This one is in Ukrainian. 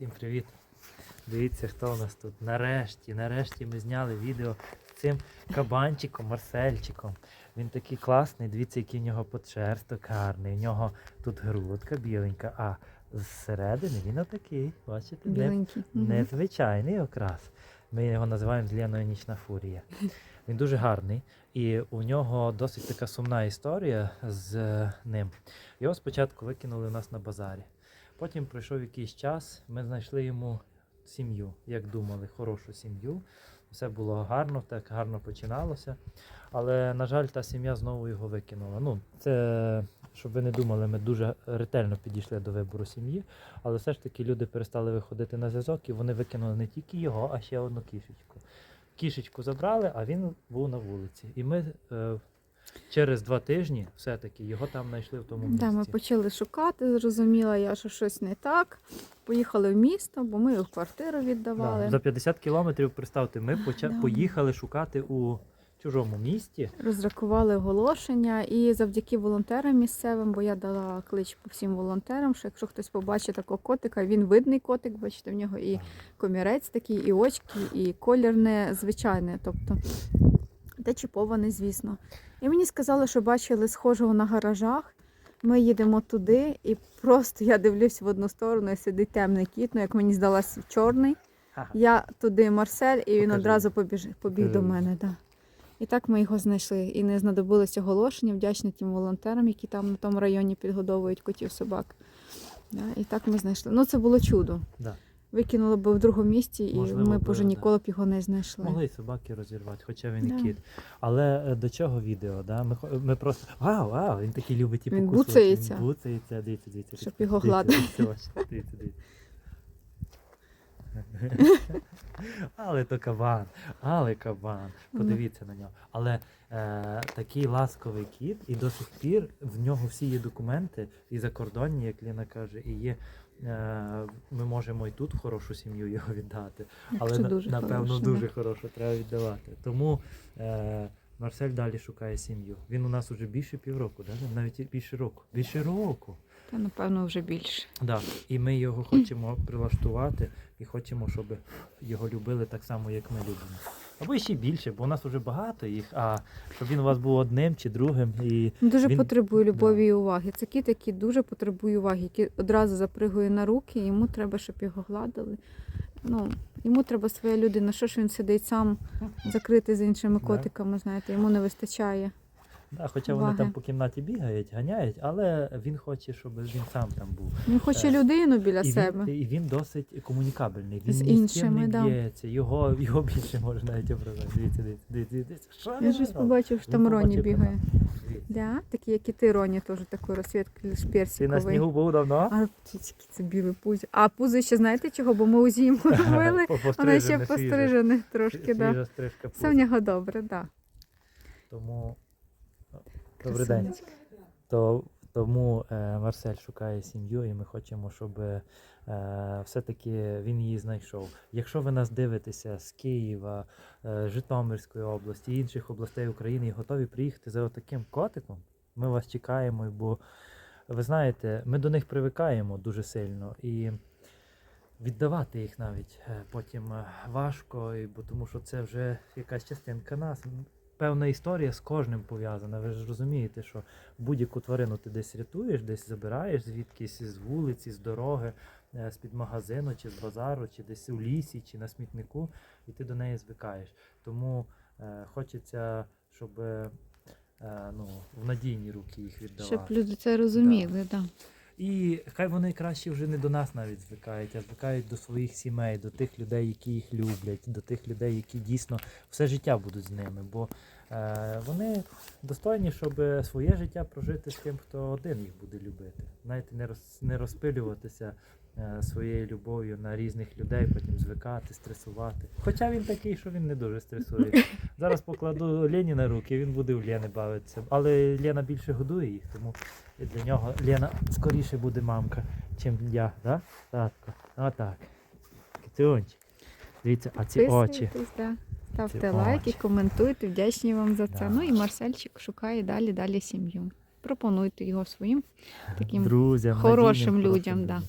Всім привіт! Дивіться, хто у нас тут. Нарешті, нарешті ми зняли відео з цим кабанчиком, Марсельчиком. Він такий класний, дивіться, який в нього подшерсток гарний. У нього тут грудка біленька, а зсередини він отакий. Бачите? Не, незвичайний окрас. Ми його називаємо з Нічна Фурія. Він дуже гарний, і у нього досить така сумна історія з е, ним. Його спочатку викинули у нас на базарі. Потім пройшов якийсь час, ми знайшли йому сім'ю, як думали, хорошу сім'ю. Все було гарно, так гарно починалося. Але, на жаль, та сім'я знову його викинула. Ну, це, щоб ви не думали, ми дуже ретельно підійшли до вибору сім'ї, але все ж таки люди перестали виходити на зв'язок і вони викинули не тільки його, а ще одну кішечку. Кішечку забрали, а він був на вулиці. І ми е, через два тижні все-таки його там знайшли в тому місці. Да, ми почали шукати, зрозуміла я, що щось не так. Поїхали в місто, бо ми його в квартиру віддавали. Да, за 50 кілометрів, представте, ми поча... Да. поїхали шукати у чужому місті. Роздракували оголошення і завдяки волонтерам місцевим, бо я дала клич по всім волонтерам, що якщо хтось побачить такого котика, він видний котик, бачите, в нього і комірець такий, і очки, і колір не звичайний, тобто де чіпований, звісно. І мені сказали, що бачили схожого на гаражах. Ми їдемо туди, і просто я дивлюсь в одну сторону, і сидить темний кіт, ну як мені здалось, чорний. Ага. Я туди Марсель, і він Покажи. одразу побіж, побіг Покажи. до мене. Да. І так ми його знайшли. І не знадобилося оголошення, вдячні тим волонтерам, які там на тому районі підгодовують котів собак. Да. І так ми знайшли. Ну це було чудо. Да. Викинули б в другому місці, і Можливо, ми б уже ніколи б його не знайшли. Могли й собаки розірвати, хоча він Да. і кіт. Але е, до чого відео? Да? Ми, хо- ми просто. Вау, вау! Він такий любить і Він покусувати. буцається. Він буцається, дивіться, дивіться. Щоб його гладити. Дивіться, дивіться, дивіться. Але то кабан, але кабан. Подивіться на нього. Але е, такий ласковий кіт, і до сих пір в нього всі є документи, і закордонні, як Ліна каже, і є. Е, ми можемо і тут хорошу сім'ю його віддати. Але на- дуже напевно хороше, дуже да. хорошо треба віддавати. Тому е, Марсель далі шукає сім'ю. Він у нас уже більше півроку, да? навіть більше року. Більше року. Та напевно вже більше. Да. І ми його хочемо прилаштувати і хочемо, щоб його любили так само, як ми любимо. Або ще більше, бо у нас вже багато їх, а щоб він у вас був одним чи другим. І Дуже Він- потребує да. любові і уваги. Це кіт, який дуже потребує уваги, який одразу запригує на руки, йому треба, щоб його гладили. Ну, йому треба своя людина. Що ж він сидить сам закритий з іншими Да. котиками, знаєте, йому не вистачає. Да, хоча вони там по кімнаті бігають, ганяють, але він хоче, щоб він сам там був. Він хоче Е, людину біля І себе. він, і він досить комунікабельний. Він З ні з ким іншими, не да. б'ється. Його, його більше можна навіть образити. Дивіться, дивіться, дивіться, дивіться. Що Я він щось робить? побачив, що Він там Роні побачив бігає. Дивіться. Да? Такі, як і ти, Роні, теж такий розсвітки Ти на персиковий. снігу був давно? А тільки це білий пузо. А пузо ще знаєте чого? Бо ми у зиму робили. Вона ще пострижене трошки, да. Свіжа стрижка Все в нього добре, да. Тому добрий день. То, тому е, Марсель шукає сім'ю, і ми хочемо, щоб е, все-таки він її знайшов. Якщо ви нас дивитеся з Києва, е, Житомирської області, інших областей України і готові приїхати за отаким котиком, ми вас чекаємо, бо ви знаєте, ми до них привикаємо дуже сильно і віддавати їх навіть е, потім е, важко, і, бо тому що це вже якась частинка нас. Певна історія з кожним пов'язана. Ви ж розумієте, що будь-яку тварину ти десь рятуєш, десь забираєш звідкись з вулиці, з дороги, е, з-під магазину, чи з базару, чи десь у лісі, чи на смітнику, і ти до неї звикаєш. Тому е, хочеться, щоб е, ну, в надійні руки їх віддавати. Щоб люди це розуміли, да. І хай вони краще вже не до нас навіть звикають, а звикають до своїх сімей, до тих людей, які їх люблять, до тих людей, які дійсно все життя будуть з ними. Бо вони достойні, щоб своє життя прожити з тим, хто один їх буде любити. Знаєте, не, роз, не розпилюватися е, своєю любов'ю на різних людей, потім звикати, стресувати. Хоча він такий, що він не дуже стресує. Зараз покладу Лені на руки, він буде в Лени бавитися. Але Лена більше годує їх, тому для нього Лена скоріше буде мамка, чим я, да? Татко. Отак. Дивіться, а ці очі. Да. Ставте лайки, очі. коментуйте, вдячні вам за це. Да. Ну і Марсельчик шукає далі далі сім'ю. Пропонуйте його своїм таким Друзям, хорошим людям, да.